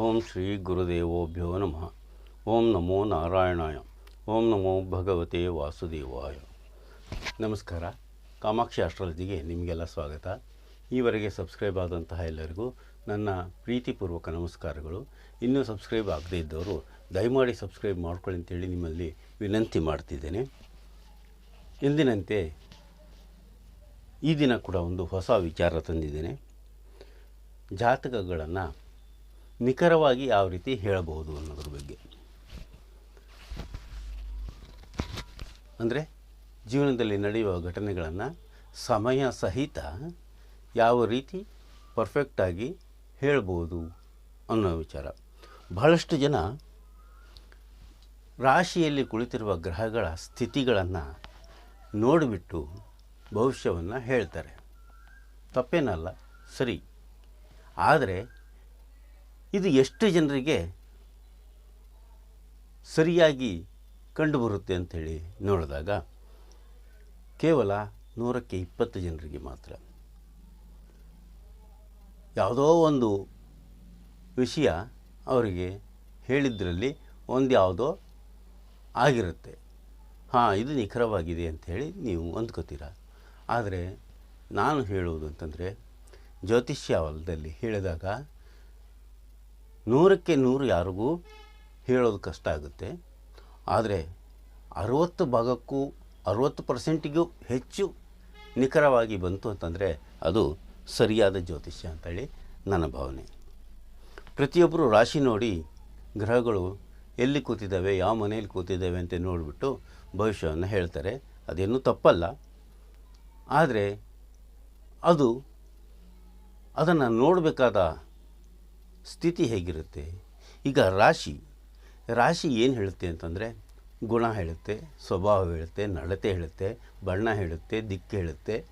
ಓಂ ಶ್ರೀ ಗುರುದೇವೋಭ್ಯೋ ನಮಃ. ಓಂ ನಮೋ ನಾರಾಯಣಾಯ. ಓಂ ನಮೋ ಭಗವತೆ ವಾಸುದೇವಾಯ. ನಮಸ್ಕಾರ. ಕಾಮಾಕ್ಷಿ ಆಸ್ಟ್ರಾಲಜಿಗೆ ನಿಮಗೆಲ್ಲ ಸ್ವಾಗತ. ಈವರೆಗೆ ಸಬ್ಸ್ಕ್ರೈಬ್ ಆದಂತಹ ಎಲ್ಲರಿಗೂ ನನ್ನ ಪ್ರೀತಿಪೂರ್ವಕ ನಮಸ್ಕಾರಗಳು. ಇನ್ನೂ ಸಬ್ಸ್ಕ್ರೈಬ್ ಆಗದೇ ಇದ್ದವರು ದಯಮಾಡಿ ಸಬ್ಸ್ಕ್ರೈಬ್ ಮಾಡ್ಕೊಳ್ಳಿ ಅಂತೇಳಿ ನಿಮ್ಮಲ್ಲಿ ವಿನಂತಿ ಮಾಡ್ತಿದ್ದೇನೆ. ಎಂದಿನಂತೆ ಈ ದಿನ ಕೂಡ ಒಂದು ಹೊಸ ವಿಚಾರ ತಂದಿದ್ದೇನೆ. ಜಾತಕಗಳನ್ನು ನಿಖರವಾಗಿ ಯಾವ ರೀತಿ ಹೇಳಬಹುದು ಅನ್ನೋದ್ರ ಬಗ್ಗೆ. ಅಂದರೆ ಜೀವನದಲ್ಲಿ ನಡೆಯುವ ಘಟನೆಗಳನ್ನು ಸಮಯ ಸಹಿತ ಯಾವ ರೀತಿ ಪರ್ಫೆಕ್ಟಾಗಿ ಹೇಳ್ಬೋದು ಅನ್ನೋ ವಿಚಾರ. ಬಹಳಷ್ಟು ಜನ ರಾಶಿಯಲ್ಲಿ ಕುಳಿತಿರುವ ಗ್ರಹಗಳ ಸ್ಥಿತಿಗಳನ್ನು ನೋಡಿಬಿಟ್ಟು ಭವಿಷ್ಯವನ್ನು ಹೇಳ್ತಾರೆ. ತಪ್ಪೇನಲ್ಲ, ಸರಿ. ಆದರೆ ಇದು ಎಷ್ಟು ಜನರಿಗೆ ಸರಿಯಾಗಿ ಕಂಡುಬರುತ್ತೆ ಅಂಥೇಳಿ ನೋಡಿದಾಗ ಕೇವಲ ನೂರಕ್ಕೆ ಇಪ್ಪತ್ತು ಜನರಿಗೆ ಮಾತ್ರ. ಯಾವುದೋ ಒಂದು ವಿಷಯ ಅವರಿಗೆ ಹೇಳಿದ್ರಲ್ಲಿ ಒಂದು ಯಾವುದೋ ಆಗಿರುತ್ತೆ. ಹಾಂ, ಇದು ನಿಖರವಾಗಿದೆ ಅಂಥೇಳಿ ನೀವು ಅಂದ್ಕೋತೀರ ಆದರೆ ನಾನು ಹೇಳುವುದು ಅಂತಂದರೆ ಜ್ಯೋತಿಷ್ಯ ವಲಯದಲ್ಲಿ ಹೇಳಿದಾಗ ನೂರಕ್ಕೆ ನೂರು ಯಾರಿಗೂ ಹೇಳೋದು ಕಷ್ಟ ಆಗುತ್ತೆ. ಆದರೆ ಅರುವತ್ತು ಭಾಗಕ್ಕೂ ಅರುವತ್ತು ಪರ್ಸೆಂಟಿಗೂ ಹೆಚ್ಚು ನಿಖರವಾಗಿ ಬಂತು ಅಂತಂದರೆ ಅದು ಸರಿಯಾದ ಜ್ಯೋತಿಷ್ಯ ಅಂತೇಳಿ ನನ್ನ ಭಾವನೆ. ಪ್ರತಿಯೊಬ್ಬರು ರಾಶಿ ನೋಡಿ ಗ್ರಹಗಳು ಎಲ್ಲಿ ಕೂತಿದ್ದಾವೆ, ಯಾವ ಮನೆಯಲ್ಲಿ ಕೂತಿದ್ದಾವೆ ಅಂತ ನೋಡಿಬಿಟ್ಟು ಭವಿಷ್ಯವನ್ನು ಹೇಳ್ತಾರೆ. ಅದೇನೂ ತಪ್ಪಲ್ಲ. ಆದರೆ ಅದು ಅದನ್ನು ನೋಡಬೇಕಾದ ಸ್ಥಿತಿ ಹೇಗಿರುತ್ತೆ? ಈಗ ರಾಶಿ ರಾಶಿ ಏನು ಹೇಳುತ್ತೆ ಅಂತಂದರೆ ಗುಣ ಹೇಳುತ್ತೆ, ಸ್ವಭಾವ ಹೇಳುತ್ತೆ, ನಡತೆ ಹೇಳುತ್ತೆ, ಬಣ್ಣ ಹೇಳುತ್ತೆ, ದಿಕ್ಕು ಹೇಳುತ್ತೆ.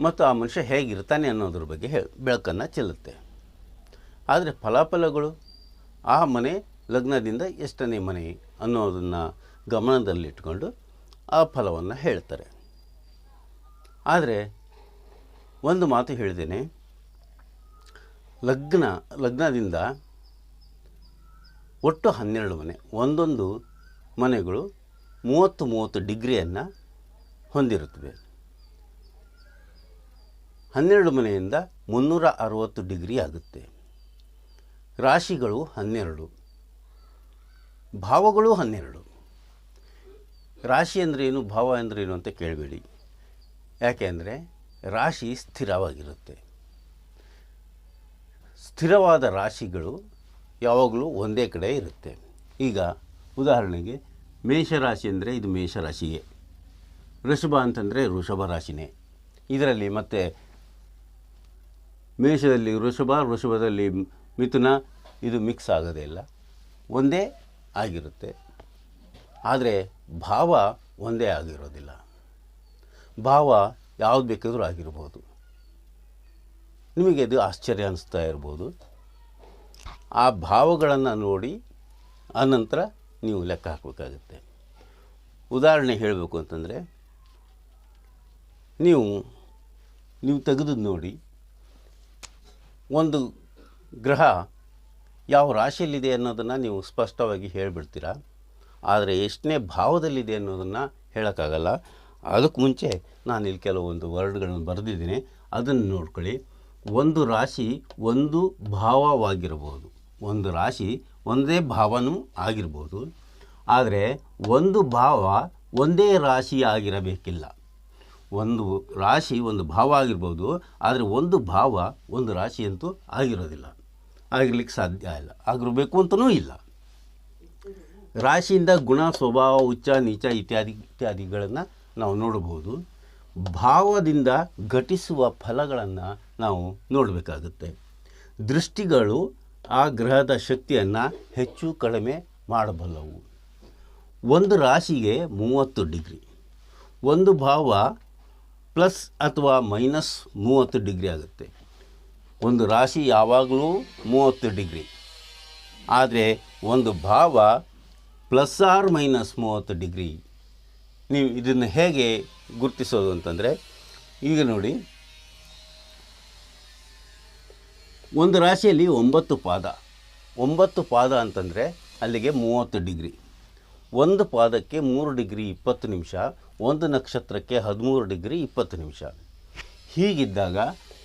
ಮತ್ತು ಆ ಮನುಷ್ಯ ಹೇಗಿರ್ತಾನೆ ಅನ್ನೋದ್ರ ಬಗ್ಗೆ ಹೇ ಬೆಳಕನ್ನು ಚೆಲ್ಲುತ್ತೆ. ಆದರೆ ಫಲಾಫಲಗಳು? ಆ ಮನೆ ಲಗ್ನದಿಂದ ಎಷ್ಟನೇ ಮನೆ ಅನ್ನೋದನ್ನು ಗಮನದಲ್ಲಿಟ್ಕೊಂಡು ಆ ಫಲವನ್ನು ಹೇಳ್ತಾರೆ. ಆದರೆ ಒಂದು ಮಾತು ಹೇಳಿದ್ದೇನೆ ಲಗ್ನ, ಲಗ್ನದಿಂದ ಒಟ್ಟು ಹನ್ನೆರಡು ಮನೆ. ಒಂದೊಂದು ಮನೆಗಳು ಮೂವತ್ತು ಮೂವತ್ತು ಡಿಗ್ರಿಯನ್ನು ಹೊಂದಿರುತ್ತವೆ. ಹನ್ನೆರಡು ಮನೆಯಿಂದ ಮುನ್ನೂರ ಅರವತ್ತು ಡಿಗ್ರಿ ಆಗುತ್ತೆ. ರಾಶಿಗಳು ಹನ್ನೆರಡು. ಭಾವಗಳು ಹನ್ನೆರಡು. ರಾಶಿ ಅಂದ್ರೇನು ಭಾವ ಅಂದ್ರೇನು ಅಂತ ಕೇಳಬೇಡಿ. ಯಾಕೆ ಅಂದರೆ ರಾಶಿ ಸ್ಥಿರವಾಗಿರುತ್ತೆ. ಸ್ಥಿರವಾದ ರಾಶಿಗಳು ಯಾವಾಗಲೂ ಒಂದೇ ಕಡೆ ಇರುತ್ತೆ. ಈಗ ಉದಾಹರಣೆಗೆ ಮೇಷರಾಶಿ ಅಂದರೆ ಇದು ಮೇಷರಾಶಿಯೇ. ವೃಷಭ ಅಂತಂದರೆ ವೃಷಭ ರಾಶಿನೇ. ಇದರಲ್ಲಿ ಮತ್ತೆ ಮೇಷದಲ್ಲಿ ವೃಷಭ, ವೃಷಭದಲ್ಲಿ ಮಿಥುನ, ಇದು ಮಿಕ್ಸ್ ಆಗೋದೇ ಇಲ್ಲ. ಒಂದೇ ಆಗಿರುತ್ತೆ. ಆದರೆ ಭಾವ ಒಂದೇ ಆಗಿರೋದಿಲ್ಲ. ಭಾವ ಯಾವ್ದು ಬೇಕಾದರೂ ಆಗಿರ್ಬೋದು. ನಿಮಗೆ ಅದು ಆಶ್ಚರ್ಯ ಅನ್ನಿಸ್ತಾ ಇರ್ಬೋದು. ಆ ಭಾವಗಳನ್ನು ನೋಡಿ ಆನಂತರ ನೀವು ಲೆಕ್ಕ ಹಾಕಬೇಕಾಗುತ್ತೆ. ಉದಾಹರಣೆ ಹೇಳಬೇಕು ಅಂತಂದರೆ, ನೀವು ನೀವು ತೆಗೆದು ನೋಡಿ, ಒಂದು ಗ್ರಹ ಯಾವ ರಾಶಿಯಲ್ಲಿದೆ ಅನ್ನೋದನ್ನು ನೀವು ಸ್ಪಷ್ಟವಾಗಿ ಹೇಳಿಬಿಡ್ತೀರಾ? ಆದರೆ ಎಷ್ಟನೇ ಭಾವದಲ್ಲಿದೆ ಅನ್ನೋದನ್ನು ಹೇಳೋಕ್ಕಾಗಲ್ಲ. ಅದಕ್ಕೆ ಮುಂಚೆ ನಾನು ಇಲ್ಲಿ ಕೆಲವೊಂದು ವರ್ಡ್ಗಳನ್ನು ಬರೆದಿದ್ದೀನಿ. ಅದನ್ನು ನೋಡ್ಕೊಳ್ಳಿ. ಒಂದು ರಾಶಿ ಒಂದು ಭಾವವಾಗಿರ್ಬೋದು. ಒಂದು ರಾಶಿ ಒಂದೇ ಭಾವನೂ ಆಗಿರ್ಬೋದು. ಆದರೆ ಒಂದು ಭಾವ ಒಂದೇ ರಾಶಿ ಆಗಿರಬೇಕಿಲ್ಲ. ಒಂದು ರಾಶಿ ಒಂದು ಭಾವ ಆಗಿರ್ಬೋದು, ಆದರೆ ಒಂದು ಭಾವ ಒಂದು ರಾಶಿ ಅಂತೂ ಆಗಿರೋದಿಲ್ಲ. ಆಗಿರ್ಲಿಕ್ಕೆ ಸಾಧ್ಯ ಇಲ್ಲ. ಆಗಿರಬೇಕು ಅಂತಲೂ ಇಲ್ಲ. ರಾಶಿಯಿಂದ ಗುಣ, ಸ್ವಭಾವ ಉಚ್ಚ ನೀಚ ಇತ್ಯಾದಿ ಇತ್ಯಾದಿಗಳನ್ನು ನಾವು ನೋಡಬಹುದು ಭಾವದಿಂದ ಘಟಿಸುವ ಫಲಗಳನ್ನು ನಾವು ನೋಡಬೇಕಾಗುತ್ತೆ. ದೃಷ್ಟಿಗಳು ಆ ಗ್ರಹದ ಶಕ್ತಿಯನ್ನು ಹೆಚ್ಚು ಕಡಿಮೆ ಮಾಡಬಲ್ಲವು. ಒಂದು ರಾಶಿಗೆ ಮೂವತ್ತು ಡಿಗ್ರಿ. ಒಂದು ಭಾವ ಪ್ಲಸ್ ಅಥವಾ ಮೈನಸ್ ಮೂವತ್ತು ಡಿಗ್ರಿ ಆಗುತ್ತೆ. ಒಂದು ರಾಶಿ ಯಾವಾಗಲೂ ಮೂವತ್ತು ಡಿಗ್ರಿ. ಆದರೆ ಒಂದು ಭಾವ ಪ್ಲಸ್ ಆರ್ ಮೈನಸ್ ಮೂವತ್ತು ಡಿಗ್ರಿ. ನೀವು ಇದನ್ನು ಹೇಗೆ ಗುರುತಿಸೋದು ಅಂತಂದರೆ, ಈಗ ನೋಡಿ ಒಂದು ರಾಶಿಯಲ್ಲಿ ಒಂಬತ್ತು ಪಾದ. ಒಂಬತ್ತು ಪಾದ ಅಂತಂದರೆ ಅಲ್ಲಿಗೆ ಮೂವತ್ತು ಡಿಗ್ರಿ. ಒಂದು ಪಾದಕ್ಕೆ ಮೂರು ಡಿಗ್ರಿ ಇಪ್ಪತ್ತು ನಿಮಿಷ, ಒಂದು ನಕ್ಷತ್ರಕ್ಕೆ ಹದಿಮೂರು ಡಿಗ್ರಿ ಇಪ್ಪತ್ತು ನಿಮಿಷ. ಹೀಗಿದ್ದಾಗ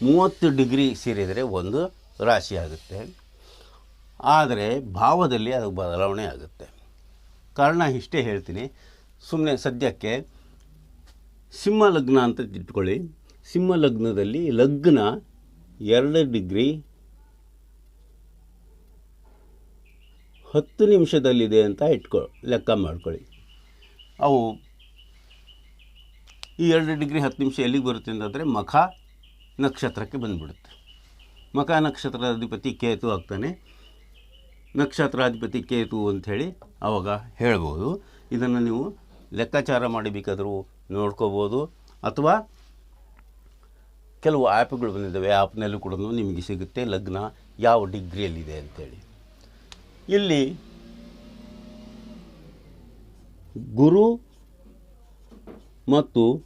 ಮೂವತ್ತು ಡಿಗ್ರಿ ಸೇರಿದರೆ ಒಂದು ರಾಶಿ ಆಗುತ್ತೆ. ಆದರೆ ಭಾವದಲ್ಲಿ ಅದು ಬದಲಾವಣೆ ಆಗುತ್ತೆ. ಕಾರಣ ಇಷ್ಟೇ ಹೇಳ್ತೀನಿ. ಸುಮ್ಮನೆ ಸದ್ಯಕ್ಕೆ ಸಿಂಹ ಲಗ್ನ ಅಂತ ಇಟ್ಕೊಳ್ಳಿ. ಸಿಂಹ ಲಗ್ನದಲ್ಲಿ ಲಗ್ನ ಎರಡು ಡಿಗ್ರಿ ಹತ್ತು ನಿಮಿಷದಲ್ಲಿದೆ ಅಂತ ಇಟ್ಕೊ, ಲೆಕ್ಕ ಮಾಡ್ಕೊಳ್ಳಿ. ಅವು ಈ ಎರಡು ಡಿಗ್ರಿ ಹತ್ತು ನಿಮಿಷ ಎಲ್ಲಿಗೆ ಬರುತ್ತೆ ಅಂತಂದರೆ ಮಖ ನಕ್ಷತ್ರಕ್ಕೆ ಬಂದುಬಿಡುತ್ತೆ. ಮಖ ನಕ್ಷತ್ರಾಧಿಪತಿ ಕೇತು ಆಗ್ತಾನೆ. ನಕ್ಷತ್ರಾಧಿಪತಿ ಕೇತು ಅಂಥೇಳಿ ಆವಾಗ ಹೇಳ್ಬೋದು. ಇದನ್ನು ನೀವು ಲೆಕ್ಕಾಚಾರ ಮಾಡಬೇಕಾದರೂ ನೋಡ್ಕೋಬೋದು. ಅಥವಾ ಕೆಲವು ಆ್ಯಪ್ಗಳು ಬಂದಿದ್ದಾವೆ ಆ್ಯಪ್ನಲ್ಲೂ ಕೂಡ ನಿಮಗೆ ಸಿಗುತ್ತೆ ಲಗ್ನ ಯಾವ ಡಿಗ್ರಿಯಲ್ಲಿದೆ ಅಂಥೇಳಿ. ಇಲ್ಲಿ ಗುರು ಮತ್ತು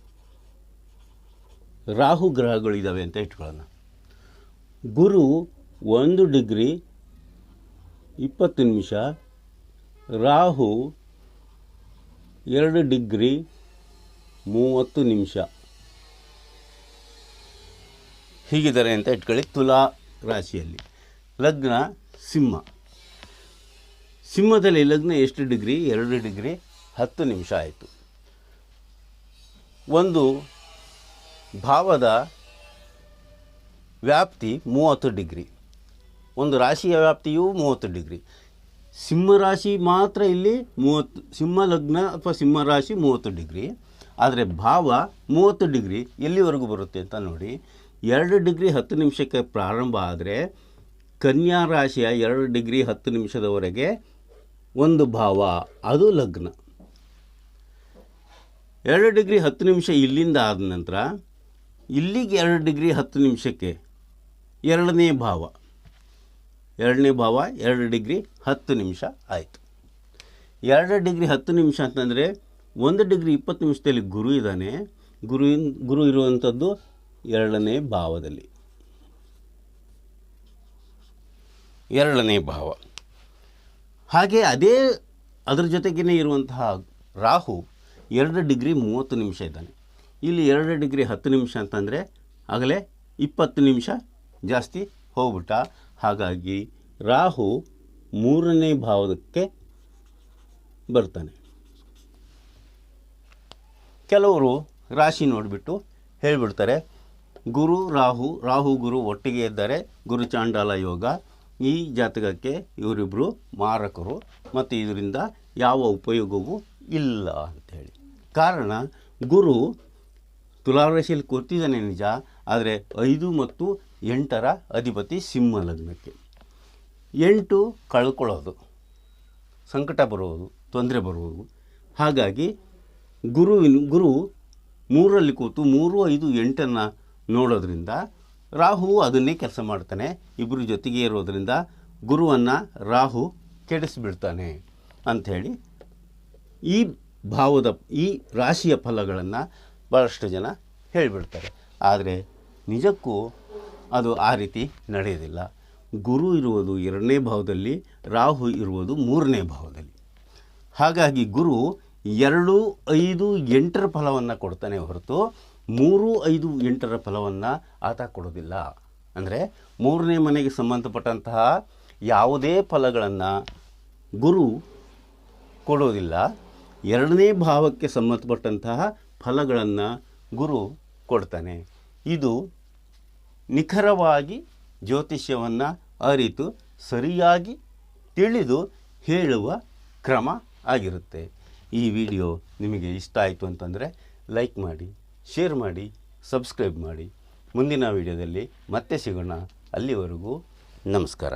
ರಾಹು ಗ್ರಹಗಳಿದ್ದಾವೆ ಅಂತ ಇಟ್ಕೊಳ್ಳೋಣ. ಗುರು ಒಂದು ಡಿಗ್ರಿ ಇಪ್ಪತ್ತು ನಿಮಿಷ, ರಾಹು ಎರಡು ಡಿಗ್ರಿ ಮೂವತ್ತು ನಿಮಿಷ. ಹೀಗಿದ್ದಾರೆ ಅಂತ ಇಟ್ಕೊಳ್ಳಿ ತುಲಾ ರಾಶಿಯಲ್ಲಿ. ಲಗ್ನ ಸಿಂಹ. ಸಿಂಹದಲ್ಲಿ ಲಗ್ನ ಎಷ್ಟು ಡಿಗ್ರಿ? ಎರಡು ಡಿಗ್ರಿ. ಹತ್ತು ನಿಮಿಷ ಆಯಿತು. ಒಂದು ಭಾವದ ವ್ಯಾಪ್ತಿ ಮೂವತ್ತು ಡಿಗ್ರಿ. ಒಂದು ರಾಶಿಯ ವ್ಯಾಪ್ತಿಯು ಮೂವತ್ತು ಡಿಗ್ರಿ. ಸಿಂಹರಾಶಿ ಮಾತ್ರ ಇಲ್ಲಿ ಮೂವತ್ತು, ಸಿಂಹ ಲಗ್ನ ಅಥವಾ ಸಿಂಹರಾಶಿ ಮೂವತ್ತು ಡಿಗ್ರಿ. ಆದರೆ ಭಾವ ಮೂವತ್ತು ಡಿಗ್ರಿ ಎಲ್ಲಿವರೆಗೂ ಬರುತ್ತೆ ಅಂತ ನೋಡಿ, ಎರಡು ಡಿಗ್ರಿ ಹತ್ತು ನಿಮಿಷಕ್ಕೆ ಪ್ರಾರಂಭ ಆದರೆ ಕನ್ಯಾ ರಾಶಿಯ ಎರಡು ಡಿಗ್ರಿ ಹತ್ತು ನಿಮಿಷದವರೆಗೆ ಒಂದು ಭಾವ, ಅದು ಲಗ್ನ. ಎರಡು ಡಿಗ್ರಿ ಹತ್ತು ನಿಮಿಷ ಇಲ್ಲಿಂದ ಆದ ನಂತರ, ಇಲ್ಲಿಗೆ ಎರಡು ಡಿಗ್ರಿ ಹತ್ತು ನಿಮಿಷಕ್ಕೆ ಎರಡನೇ ಭಾವ. ಎರಡನೇ ಭಾವ, ಎರಡು ಡಿಗ್ರಿ ಹತ್ತು ನಿಮಿಷ ಆಯಿತು. ಎರಡು ಡಿಗ್ರಿ ಹತ್ತು ನಿಮಿಷ ಅಂತಂದರೆ, ಒಂದು ಡಿಗ್ರಿ ಇಪ್ಪತ್ತು ನಿಮಿಷದಲ್ಲಿ ಗುರು ಇದ್ದಾನೆ. ಗುರು ಗುರು ಇರುವಂಥದ್ದು ಎರಡನೇ ಭಾವದಲ್ಲಿ. ಎರಡನೇ ಭಾವ. ಹಾಗೆ ಅದೇ ಅದರ ಜೊತೆಗೇ ಇರುವಂತಹ ರಾಹು ಎರಡು ಡಿಗ್ರಿ ಮೂವತ್ತು ನಿಮಿಷ ಇದ್ದಾನೆ. ಇಲ್ಲಿ ಎರಡು ಡಿಗ್ರಿ ಹತ್ತು ನಿಮಿಷ ಅಂತಂದರೆ ಆಗಲೇ ಇಪ್ಪತ್ತು ನಿಮಿಷ ಜಾಸ್ತಿ ಹೋಗ್ಬಿಟ್ಟ. ಹಾಗಾಗಿ ರಾಹು ಮೂರನೇ ಭಾವಕ್ಕೆ ಬರ್ತಾನೆ. ಕೆಲವರು ರಾಶಿ ನೋಡಿಬಿಟ್ಟು ಹೇಳಿಬಿಡ್ತಾರೆ, ಗುರು ರಾಹು ರಾಹು ಗುರು ಒಟ್ಟಿಗೆ ಇದ್ದಾರೆ, ಗುರು ಚಾಂಡಾಲ ಯೋಗ ಈ ಜಾತಕಕ್ಕೆ ಇವರಿಬ್ಬರು ಮಾರಕರು ಮತ್ತು ಇದರಿಂದ ಯಾವ ಉಪಯೋಗವೂ ಇಲ್ಲ ಅಂಥೇಳಿ ಕಾರಣ, ಗುರು ತುಲಾರಾಶಿಯಲ್ಲಿ ಕೂತಿದ್ದಾನೆ ನಿಜ, ಆದರೆ ಐದು ಮತ್ತು ಎಂಟರ ಅಧಿಪತಿ ಸಿಂಹ ಲಗ್ನಕ್ಕೆ. ಎಂಟು ಕಳ್ಕೊಳ್ಳೋದು, ಸಂಕಟ ಬರುವುದು ತೊಂದರೆ ಬರುವುದು ಹಾಗಾಗಿ ಗುರುವಿನ, ಗುರು ಮೂರರಲ್ಲಿ ಕೂತು ಮೂರು, ಐದು, ಎಂಟನ್ನು ನೋಡೋದ್ರಿಂದ ರಾಹು ಅದನ್ನೇ ಕೆಲಸ ಮಾಡ್ತಾನೆ. ಇಬ್ಬರು ಜೊತೆಗೆ ಇರೋದರಿಂದ ಗುರುವನ್ನು ರಾಹು ಕೆಡಿಸಿಬಿಡ್ತಾನೆ ಅಂಥೇಳಿ ಈ ಭಾವದ, ಈ ರಾಶಿಯ ಫಲಗಳನ್ನು ಭಾಳಷ್ಟು ಜನ ಹೇಳಿಬಿಡ್ತಾರೆ. ಆದರೆ ನಿಜಕ್ಕೂ ಅದು ಆ ರೀತಿ ನಡೆಯೋದಿಲ್ಲ ಗುರು ಇರುವುದು ಎರಡನೇ ಭಾವದಲ್ಲಿ, ರಾಹು ಇರುವುದು ಮೂರನೇ ಭಾವದಲ್ಲಿ. ಹಾಗಾಗಿ ಗುರು ಎರಡು ಐದು ಎಂಟರ ಫಲವನ್ನು ಕೊಡ್ತಾನೆ ಹೊರತು ಮೂರು ಐದು ಎಂಟರ ಫಲವನ್ನು ಆತ ಕೊಡೋದಿಲ್ಲ ಅಂದರೆ ಮೂರನೇ ಮನೆಗೆ ಸಂಬಂಧಪಟ್ಟಂತಹ ಯಾವುದೇ ಫಲಗಳನ್ನು ಗುರು ಕೊಡೋದಿಲ್ಲ ಎರಡನೇ ಭಾವಕ್ಕೆ ಸಂಬಂಧಪಟ್ಟಂತಹ ಫಲಗಳನ್ನು ಗುರು ಕೊಡ್ತಾನೆ. ಇದು ನಿಖರವಾಗಿ ಜ್ಯೋತಿಷ್ಯವನ್ನು ಅರಿತು ಸರಿಯಾಗಿ ತಿಳಿದು ಹೇಳುವ ಕ್ರಮ ಆಗಿರುತ್ತೆ. ಈ ವಿಡಿಯೋ ನಿಮಗೆ ಇಷ್ಟ ಆಯಿತು ಅಂತಂದರೆ ಲೈಕ್ ಮಾಡಿ. ಶೇರ್ ಮಾಡಿ ಸಬ್ಸ್ಕ್ರೈಬ್ ಮಾಡಿ. ಮುಂದಿನ ವಿಡಿಯೋದಲ್ಲಿ ಮತ್ತೆ ಸಿಗೋಣ. ಅಲ್ಲಿವರೆಗೂ ನಮಸ್ಕಾರ.